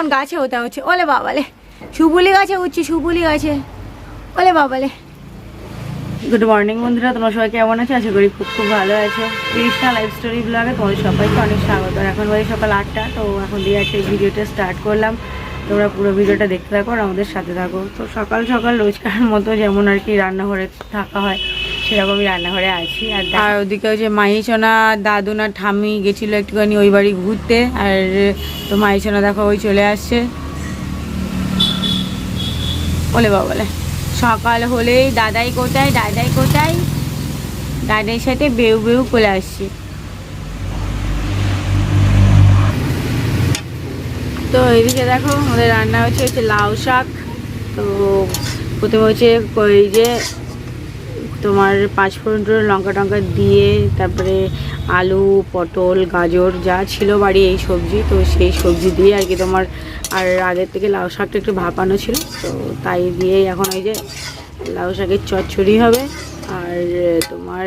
এখন গাছে হতে হচ্ছে। ওলে বাবালে সুবুলি গাছে উঠছি সুবুলি গাছে। ওলে বাবালে। গুড মর্নিং বন্ধুরা, তোমরা সবাই কেমন আছো? আশা করি খুব খুব ভালো আছো। কৃষ্ণা লাইফ স্টোরি ব্লগে তোমাদের সবাইকে অনেক স্বাগত। এখন বাজে সকাল আটটা, তো এখন দিয়ে একটা ভিডিওটা স্টার্ট করলাম। তোমরা পুরো ভিডিওটা দেখতে থাকো আর আমাদের সাথে থাকো। তো সকাল সকাল রোজকার মতো যেমন আর কি রান্নাঘরে থাকা হয় সেরকমই রান্নাঘরে আছি, আর ওদিকে হচ্ছে মাহিসোনা দাদু না ঠাম্মি গেছিল একটুখানি ওই বাড়ি ঘুরতে, আর তো মাহিসোনা দেখো ওই চলে আসছে। বলে বাবা বাবলে সকাল হলেই দাদাই কোথায় দাদাই কোথায়? দাদার সাথে বেউ বেউ করে আসছি। তো এইদিকে দেখো আমাদের রান্না হচ্ছে হচ্ছে লাউ শাক, তো প্রথমে হচ্ছে ওই যে তোমার পাঁচ ফোড়ন লঙ্কা টঙ্কা দিয়ে, তারপরে আলু, পটল, গাজর, যা ছিল বাড়ি এই সবজি, তো সেই সবজি দিয়ে আর কি তোমার, আর আগের থেকে লাউ শাকটা একটু ভাপানো ছিল, তো তাই দিয়ে এখন ওই যে লাউ শাকের চচ্চড়ি হবে, আর তোমার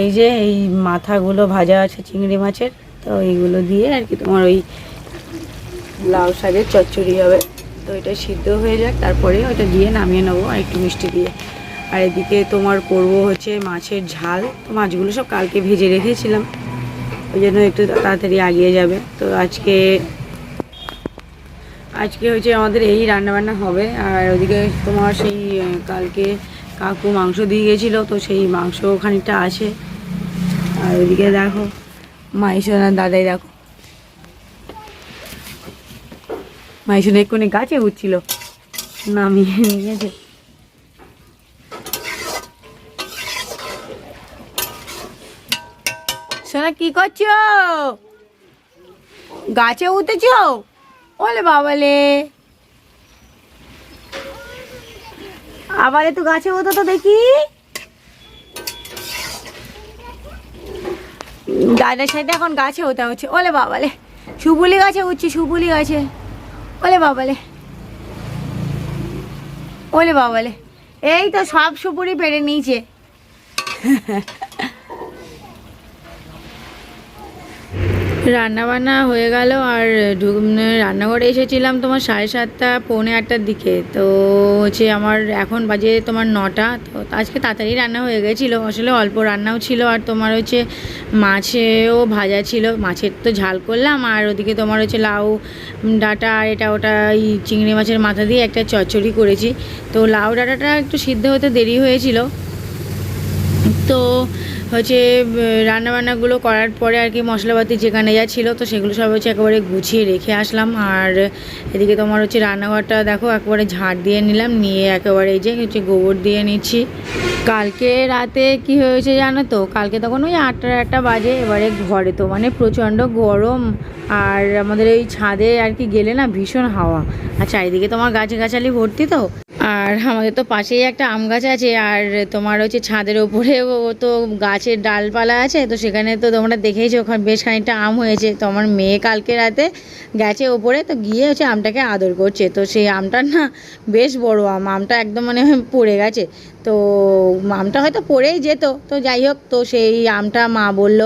এই যে এই মাথাগুলো ভাজা আছে চিংড়ি মাছের, তো এইগুলো দিয়ে আর কি তোমার ওই লাউ শাকের চচ্চড়ি হবে। তো এটা সিদ্ধ হয়ে যাক, তারপরে ওটা দিয়ে নামিয়ে নেব আর একটু মিষ্টি দিয়ে। আর এদিকে তোমার করব হচ্ছে মাছের ঝাল, তো মাছগুলো সব কালকে ভেজে রেখেছিলাম। ওই জন্য একটু তাড়াতাড়ি আগিয়ে যাবে। তো আজকে আজকে হচ্ছে আমাদের এই রান্নাবান্না হবে। আর ওদিকে তোমার সেই কালকে কাকু মাংস দিয়ে গেছিল, তো সেই মাংস খানিকটা আছে। আর ওদিকে দেখো মাইশোনার দাদাই দেখো। মাইশোনা এক্ষুনি গাছে উঠছিল। নামিয়ে নিয়েছে সোনা, কি করছ? গাছে উঠেছো? ওলে বাবালে। আবার একটু গাছে উঠো তো দেখি। দাদার সাথে এখন গাছে হতে হচ্ছে। ওলে বাবালে সুবুলি গাছে উঠছি সুবুলি গাছে। ওলে বাবালে ওলে। বাবালে এই তো সব সুপুরি পেরে নিয়েছে। রান্না বান্না হয়ে গেল আর রান্নাঘরে এসেছিলাম তোমার সাড়ে সাতটা, পৌনে আটটার দিকে। তো হচ্ছে আমার এখন বাজে তোমার নটা। তো আজকে তাড়াতাড়ি রান্না হয়ে গেছিল। আসলে অল্প রান্নাও ছিল আর তোমার হচ্ছে মাছেও ভাজা ছিল। মাছের তো ঝাল করলাম আর ওদিকে তোমার হচ্ছে লাউ, ডাঁটা আর এটা ওটা এই চিংড়ি মাছের মাথা দিয়ে একটা চচ্চড়ি করেছি। তো লাউ ডাঁটাটা একটু সিদ্ধ হতে দেরি হয়েছিল। তো হচ্ছে রান্নাবান্নাগুলো করার পরে আর কি মশলাপাতি যেখানে যা ছিল, তো সেগুলো সব হচ্ছে একেবারে গুছিয়ে রেখে আসলাম। আর এদিকে তোমার হচ্ছে রান্নাঘরটা দেখো, একেবারে ঝাড় দিয়ে নিলাম, নিয়ে একেবারে এই যে হচ্ছে গোবর দিয়ে নিচ্ছি। কালকে রাতে কি হয়েছে জানো তো? কালকে তখন ওই আটটা আটটা বাজে, এবারে ঘরে তো মানে প্রচণ্ড গরম। আর আমাদের এই ছাদে আর কি গেলে না ভীষণ হাওয়া। আর চারিদিকে তোমার গাছ গাছালি ভর্তি তো? আর আমাদের তো পাশেই একটা আম গাছ আছে, আর তোমার হচ্ছে ছাদের ওপরেও তো গাছের ডালপালা আছে, তো সেখানে তো তোমরা দেখেইছো, ওখানে বেশ খানিকটা আম হয়েছে। তো আমার মেয়ে কালকে রাতে গেছে ওপরে, তো গিয়ে হচ্ছে আমটাকে আদর করছে। তো সেই আমটার না বেশ বড় আম, আমটা একদম মানে পড়ে গেছে। তো আমটা হয়তো পড়েই যেত। তো যাই হোক, তো সেই আমটা মা বলল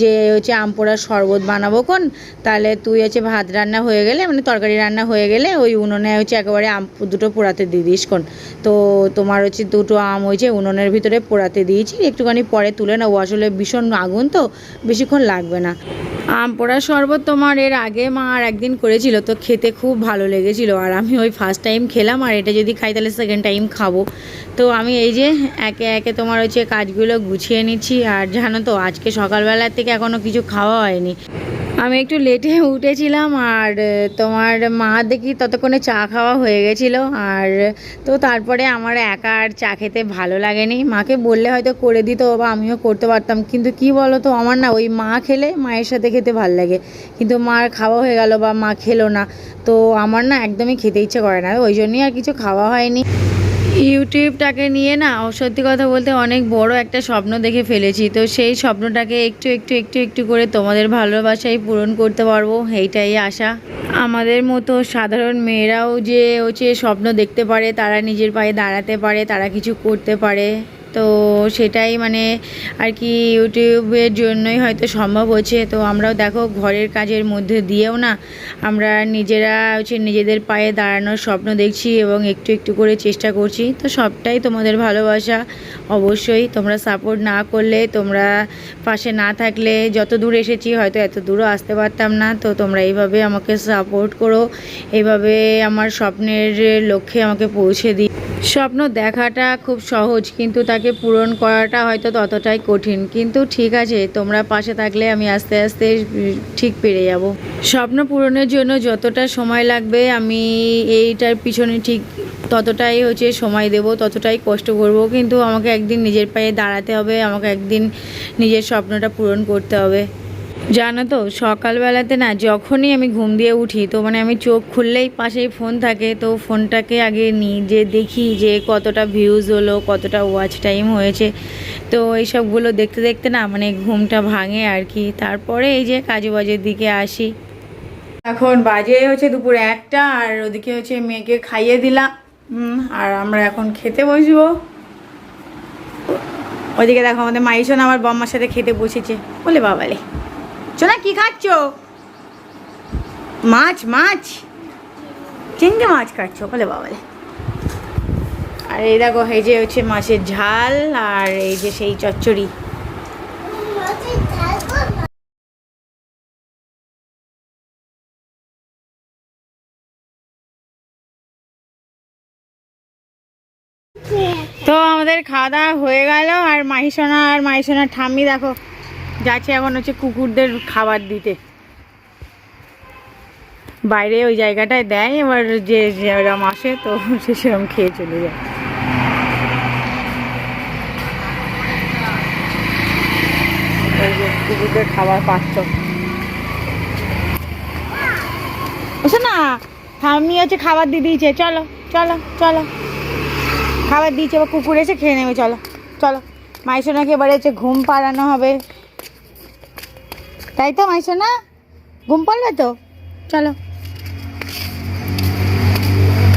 যে, হচ্ছে আম পোড়ার শরবত বানাবো কোন? তাহলে তুই হচ্ছে ভাত রান্না হয়ে গেলে মানে তরকারি রান্না হয়ে গেলে ওই উনুনে হচ্ছে একেবারে আম দুটো পোড়াতে দিয়ে দিস কোন। তো তোমার হচ্ছে দুটো আম হয়েছে উনুনের ভিতরে পোড়াতে দিয়েছি, একটুখানি পরে তুলে নেব। আসলে ভীষণ আগুন তো, বেশিক্ষণ লাগবে না। আম পোড়ার শরবত তোমার এর আগে মা আর একদিন করেছিল, তো খেতে খুব ভালো লেগেছিল। আর আমি ওই ফার্স্ট টাইম খেলাম, আর এটা যদি খাই তাহলে সেকেন্ড টাইম খাব। তো আমি এই যে, একে একে তোমার হচ্ছে কাজগুলো গুছিয়ে নিচ্ছি। আর জানো তো, আজকে সকালবেলার থেকে এখনও কিছু খাওয়া হয়নি। আমি একটু লেটে উঠেছিলাম, আর তোমার মা দেখি ততক্ষণে চা খাওয়া হয়ে গেছিল। আর, তো তারপরে আমার একা আর চা খেতে ভালো লাগেনি। মাকে বললে হয়তো করে দিত বা আমিও করতে পারতাম। কিন্তু কি বলো তো আমার না ওই মা খেলে মায়ের সাথে খেতে ভালো লাগে। কিন্তু মার খাওয়া হয়ে গেল বা মা খেলো না। তো আমার না একদমই খেতে ইচ্ছে করে না। ওই জন্যই আর কিছু খাওয়া হয়নি। ইউটিউবটাকে নিয়ে না সত্যি কথা বলতে অনেক বড় একটা স্বপ্ন দেখে ফেলেছি। তো সেই স্বপ্নটাকে একটু একটু একটু একটু করে তোমাদের ভালোবাসায় পূরণ করতে পারব, এইটাই আশা। আমাদের মতো সাধারণ মেয়েরাও যে হচ্ছে স্বপ্ন দেখতে পারে, তারা নিজের পায়ে দাঁড়াতে পারে, তারা কিছু করতে পারে। তো সেটাই মানে আর কি ইউটিউবের জন্যই হয়তো সম্ভব হচ্ছে। তো আমরাও দেখো ঘরের কাজের মধ্যে দিয়েও না, আমরা নিজেরা হচ্ছে নিজেদের পায়ে দাঁড়ানোর স্বপ্ন দেখছি এবং একটু একটু করে চেষ্টা করছি। তো সবটাই তোমাদের ভালোবাসা। অবশ্যই তোমরা সাপোর্ট না করলে, তোমরা পাশে না থাকলে যত দূর এসেছি হয়তো এত দূরও আসতে পারতাম না। তো তোমরা এইভাবে আমাকে সাপোর্ট করো, এইভাবে আমার স্বপ্নের লক্ষ্যে আমাকে পৌঁছে দিই স্বপ্ন দেখাটা খুব সহজ, কিন্তু তাকে পূরণ করাটা হয়তো ততটাই কঠিন। কিন্তু ঠিক আছে, তোমরা পাশে থাকলে আমি আস্তে আস্তে ঠিক পেরে যাব। স্বপ্ন পূরণের জন্য যতটা সময় লাগবে, আমি এইটার পিছনে ঠিক ততটাই হচ্ছে সময় দেব, ততটাই কষ্ট করব। কিন্তু আমাকে একদিন নিজের পায়ে দাঁড়াতে হবে, আমাকে একদিন নিজের স্বপ্নটা পূরণ করতে হবে। জানো তো, সকালবেলাতে না যখনই আমি ঘুম দিয়ে উঠি, তো মানে আমি চোখ খুললেই পাশেই ফোন থাকে, তো ফোনটাকে আগে নিই যে দেখি যে কতটা ভিউজ হলো, কতটা ওয়াচ টাইম হয়েছে। তো এইসবগুলো দেখতে দেখতে না মানে ঘুমটা ভাঙে আর কি। তারপরে এই যে কাজে বাজের দিকে আসি। এখন বাজে হচ্ছে দুপুর একটা, আর ওদিকে হচ্ছে মেয়েকে খাইয়ে দিলাম। আর আমরা এখন খেতে বসবো। ওইদিকে দেখো আমাদের মাইশন আমার বম্মার সাথে খেতে বসেছে। বলে বাবালে। চোনা কি খাচ্ছ? মাছ মাছ? চিংড়ি মাছ খাচ্ছ? বলে বাবালে আর এই দেখো, এই যে হচ্ছে মাছের ঝাল আর এই যে সেই চচ্চড়ি। তো আমাদের খাওয়া দাওয়া হয়ে গেল আর মাহিসোনা আর মাহিসোনার ঠাম্মি দেখো যাচ্ছে এখন হচ্ছে কুকুরদের খাবার দিতে। বাইরে ওই জায়গাটায় দেয়, এবার যে যেরকম আসে তো সে সেরকম খেয়ে চলে যায়। কুকুরদের খাবার পাচ্ছ। না হচ্ছে খাবার দিয়ে দিয়েছে, চলো চলো চলো। খাবার দিয়েছে, এবার কুকুর এসে খেয়ে নেবে, চলো চলো। মাইসোনাকে এবারে হচ্ছে ঘুম পাড়ানো হবে। তাই তো মাইসোনা ঘুম পাড়বে তো? চলো।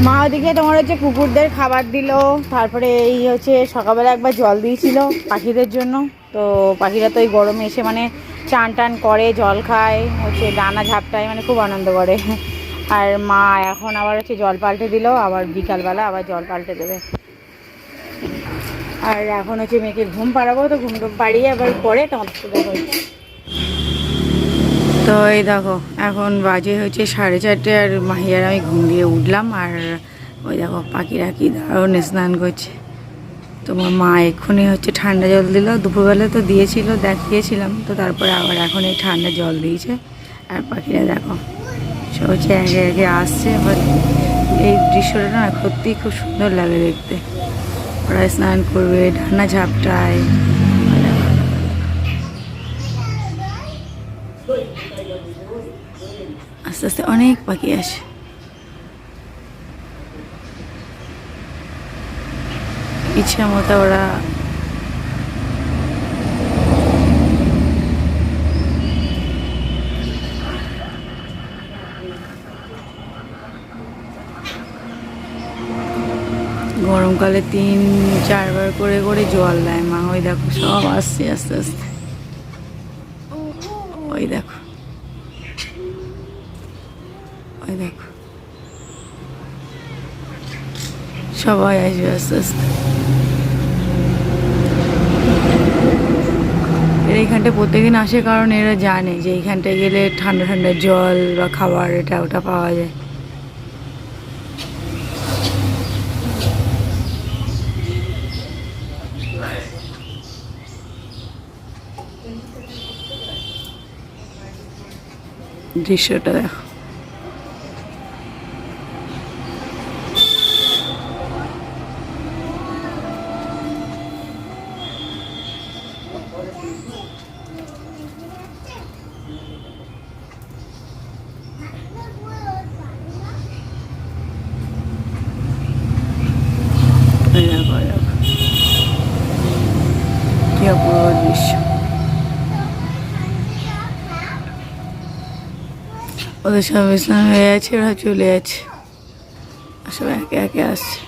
মা ওদিকে তোমার হচ্ছে কুকুরদের খাবার দিল, তারপরে এই হচ্ছে সকালবেলা একবার জল দিয়েছিল পাখিদের জন্য। তো পাখিরা তো এই গরমে এসে মানে চান টান করে, জল খায়, হচ্ছে ডানা ঝাপটায় মানে খুব আনন্দ করে। আর মা এখন আবার হচ্ছে জল পাল্টে দিল, আবার বিকালবেলা আবার জল পাল্টে দেবে। আর এখন হচ্ছে মেয়েকে ঘুম পাড়াবো, তো ঘুম টুম পাড়িয়ে আবার পরে হচ্ছে। তো এই দেখো, এখন বাজে হচ্ছে সাড়ে চারটে আর মাহিয়ার আমি ঘুম দিয়ে উঠলাম আর ওই দেখো পাখিরা কি দারুণ স্নান করছে। তোমার মা এক্ষুনি হচ্ছে ঠান্ডা জল দিল, দুপুরবেলা তো দিয়েছিল, দেখিয়েছিলাম, তো তারপরে আবার এখন এই ঠান্ডা জল দিয়েছে। আর পাখিরা দেখো, সে হচ্ছে একে একে আসছে বাট এই দৃশ্যটা না সত্যিই খুব সুন্দর লাগে দেখতে। ওরা স্নান করবে ঢানা ঝাপটায় আস্তে আস্তে অনেক পাখি আসে। ইচ্ছা মতো ওরা গরমকালে তিন, চারবার করে করে জল দেয় মা। ওই দেখো সব আসছে আস্তে আস্তে। ওই দেখো ওই দেখো সবাই আসবে আস্তে আস্তে। এরা এইখানটা প্রত্যেকদিন আসে কারণ এরা জানে যে এইখানটায় গেলে ঠান্ডা ঠান্ডা জল বা খাবার এটা ওটা পাওয়া যায়। দৃশ্যটা দেখো। ওদের সব ইসলাম হয়ে আছে ওরা চলে আছে সব একে একে আসছে।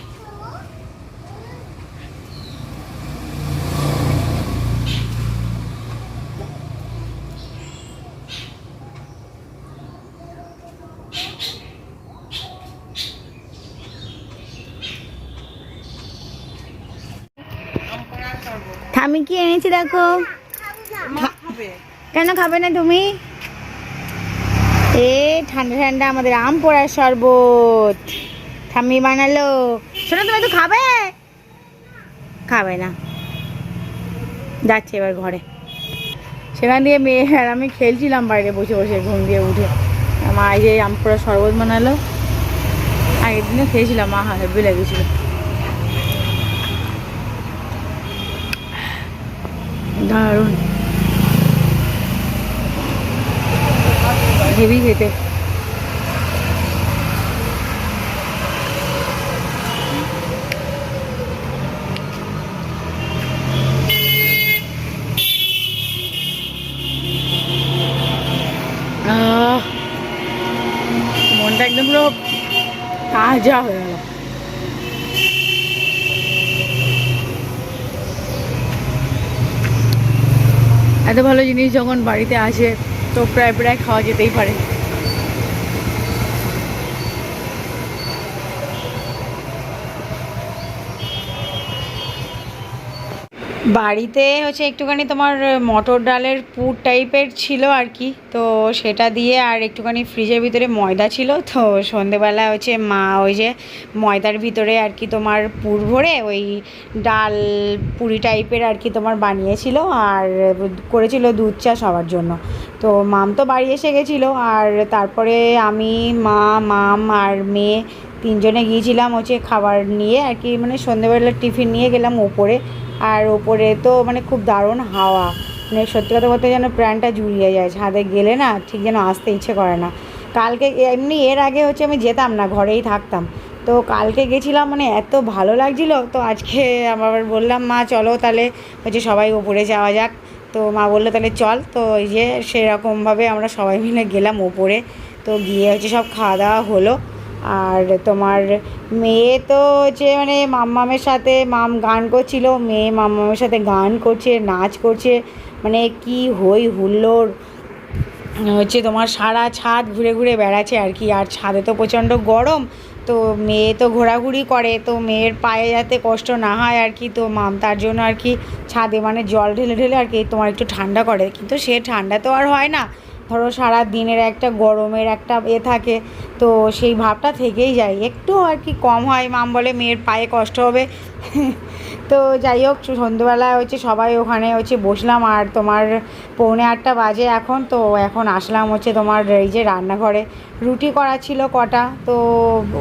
আমি কি এনেছি দেখো? কেন খাবে না তুমি? এ, ঠান্ডা ঠান্ডা আমাদের আম পোড়ার শরবত। ঠাম্মি বানালো। শোনো, তুমি তো খাবে? খাবে না। যাচ্ছে এবার ঘরে। সেখান দিয়ে মেয়ে আর আমি খেলছিলাম বাইরে বসে বসে, ঘুম দিয়ে উঠে। মা এই যে আম পোড়ার শরবত বানালো। আগের দিনে খেয়েছিলাম, মা হেব্বি লেগেছিল। দারুণ। হেভি খেতে। মনটা একদম পুরো তাজা হয়ে গেল। এত ভালো জিনিস যখন বাড়িতে আসে তো প্রায় প্রায় খাওয়া যেতেই পারে। বাড়িতে হচ্ছে একটুখানি তোমার মটর ডালের পুর টাইপের ছিল আর কি। তো সেটা দিয়ে আর একটুখানি ফ্রিজের ভিতরে ময়দা ছিল। তো সন্ধেবেলা হচ্ছে মা ওই যে ময়দার ভিতরে আর কি তোমার পুর ভরে ওই ডাল পুরি টাইপের আর কি তোমার বানিয়েছিল আর করেছিল দুধ চা সবার জন্য। তো মাম তো বাড়ি এসে গেছিল আর তারপরে আমি, মা, মাম আর মেয়ে তিনজনে গিয়েছিলাম হচ্ছে খাবার নিয়ে আর কি মানে সন্ধেবেলা টিফিন নিয়ে গেলাম ওপরে। আর ওপরে তো মানে খুব দারুণ হাওয়া। মানে সত্যি কথা বলতে যেন প্রাণটা জুড়িয়ে যায়, ছাদে গেলে না ঠিক যেন আসতে ইচ্ছে করে না। কালকে এমনি এর আগে হচ্ছে আমি যেতাম না, ঘরেই থাকতাম। তো কালকে গেছিলাম মানে এত ভালো লাগছিল, তো আজকে আবার বললাম, মা, চলো তাহলে হচ্ছে সবাই ওপরে যাওয়া যাক। তো মা বলল, তাহলে চল। তো এই যে সেরকমভাবে আমরা সবাই মিলে গেলাম ওপরে। তো গিয়ে হচ্ছে সব খাওয়া দাওয়া হলো। আর তোমার মেয়ে তো হচ্ছে মানে মাম্মামের সাথে মাম গান করছিল, মেয়ে মাম্মামের সাথে গান করছে, নাচ করছে মানে কি হই হুল্লোড়। হচ্ছে তোমার সারা ছাদ ঘুরে ঘুরে বেড়াচ্ছে আর কি, আর ছাদে তো প্রচণ্ড গরম, তো মেয়ে তো ঘোরাঘুরি করে, তো মেয়ের পায়ে যাতে কষ্ট না হয় আর কি, তো মাম তার জন্য আর কি ছাদে মানে জল ঢেলে ঢেলে আর কি তোমার একটু ঠান্ডা করে, কিন্তু সে ঠান্ডা তো আর হয় না। ধরো সারা দিনের একটা গরমের একটা এ থাকে, তো সেই ভাবটা থেকেই যায়। একটু আর কি কম হয়, মাম বলে মেয়ের পায়ে কষ্ট হবে। তো যাই হোক, সন্ধ্যেবেলা হচ্ছে সবাই ওখানে হচ্ছে বসলাম, আর তোমার পৌনে আটটা বাজে এখন, তো এখন আসলাম হচ্ছে তোমার এই যে রান্নাঘরে। রুটি করা ছিল কটা, তো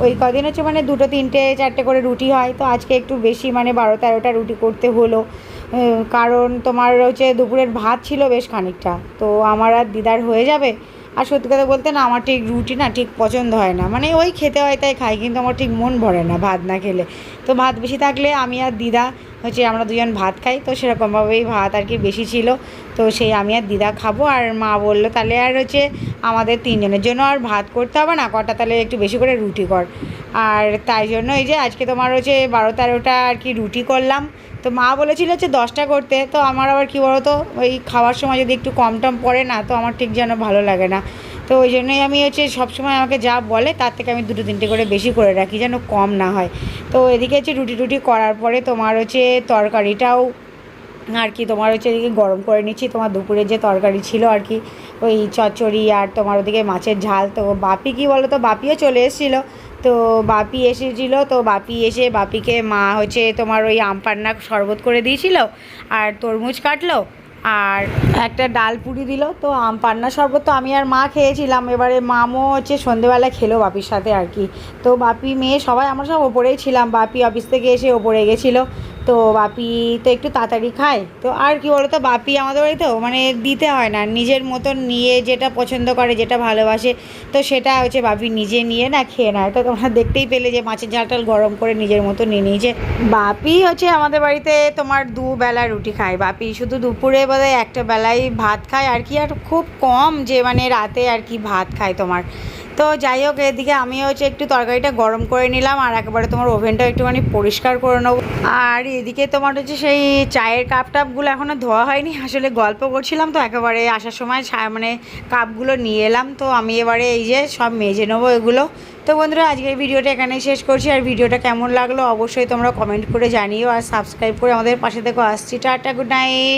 ওই কদিন হচ্ছে মানে দুটো, তিনটে, চারটে করে রুটি হয়। তো আজকে একটু বেশি মানে বারো তেরোটা রুটি করতে হলো। কারণ তোমার হচ্ছে দুপুরের ভাত ছিল বেশ খানিকটা। তো আমার আর দিদার হয়ে যাবে। আর সত্যি কথা বলতে না, আমার ঠিক রুটি না ঠিক পছন্দ হয় না। মানে ওই খেতে হয় তাই খাই, কিন্তু আমার ঠিক মন ভরে না ভাত না খেলে। তো ভাত বেশি থাকলে আমি আর দিদা হচ্ছে আমরা দুজন ভাত খাই। তো সেরকমভাবেই ভাত আর কি বেশি ছিল। তো সেই আমি আর দিদা খাব। আর মা বলল, তাহলে আর হচ্ছে আমাদের তিনজনের জন্য আর ভাত করতে হবে না। কটা তাহলে একটু বেশি করে রুটি কর। আর তাই জন্য এই যে আজকে তোমার হচ্ছে বারো তেরোটা আর কি রুটি করলাম। তো মা বলেছিল হচ্ছে দশটা করতে, তো আমার আবার কী বলতো, ওই খাওয়ার সময় যদি একটু কম টম পড়ে না, তো আমার ঠিক যেন ভালো লাগে না। তো ওই জন্যই আমি হচ্ছে সবসময় আমাকে যা বলে, তার থেকে আমি দুটো তিনটে করে বেশি করে রাখি যেন কম না হয়। তো এদিকে হচ্ছে রুটি টুটি করার পরে তোমার হচ্ছে তরকারিটাও আর কি তোমার হচ্ছে এদিকে গরম করে নিচ্ছি। তোমার দুপুরে যে তরকারি ছিল আর কি, ওই চচ্চড়ি আর তোমার ওদিকে মাছের ঝাল, তো বাপি কি বলো তো বাপিও চলে এসেছিল। তো বাপি এসেছিল, তো বাপি এসে বাপিকে, মা হচ্ছে তোমার ওই আম পান্না শরবত করে দিয়েছিল আর তরমুজ কাটলো আর একটা ডাল পুরি দিল। তো আম পান্না শরবত তো আমি আর মা খেয়েছিলাম। এবারে মামও হচ্ছে সন্ধেবেলা খেলো বাপির সাথে আর কি। তো বাপি, মেয়ে সবাই, আমরা সব ওপরেই ছিলাম। বাপি অফিস থেকে এসে ওপরে গেছিল। তো বাপি তো একটু তাড়াতাড়ি খায়। তো আর কি বলতো, বাপি আমাদের বাড়িতেও মানে দিতে হয় না, নিজের মতন নিয়ে যেটা পছন্দ করে, যেটা ভালোবাসে, তো সেটা হচ্ছে বাপি নিজে নিয়ে না খেয়ে নেয়। তো তোমরা দেখতেই পেলে যে মাছের ঝাল টাল গরম করে নিজের মতো নিয়ে নিয়েছে। বাপি হচ্ছে আমাদের বাড়িতে তোমার দুবেলা রুটি খায়। বাপি শুধু দুপুরে বোধহয় একটা বেলায় ভাত খায়। আর কি আর খুব কম যে মানে রাতে আর কি ভাত খায় তোমার। তো যাই হোক, এদিকে আমি হচ্ছে একটু তরকারিটা গরম করে নিলাম আর একেবারে তোমার ওভেনটা একটুখানি পরিষ্কার করে নেব। আর এদিকে তোমার হচ্ছে সেই চায়ের কাপ টাপগুলো এখনও ধোয়া হয়নি, আসলে গল্প করছিলাম তো, একেবারে আসার সময় মানে কাপগুলো নিয়ে এলাম। তো আমি এবারে এই যে সব মেজে নেব এগুলো। তো বন্ধুরা, আজকের ভিডিওটা এখানেই শেষ করছি। আর ভিডিওটা কেমন লাগল অবশ্যই তোমরা কমেন্ট করে জানিও আর সাবস্ক্রাইব করে আমাদের পাশে দেখো আসছি, টাটা, গুড নাইট।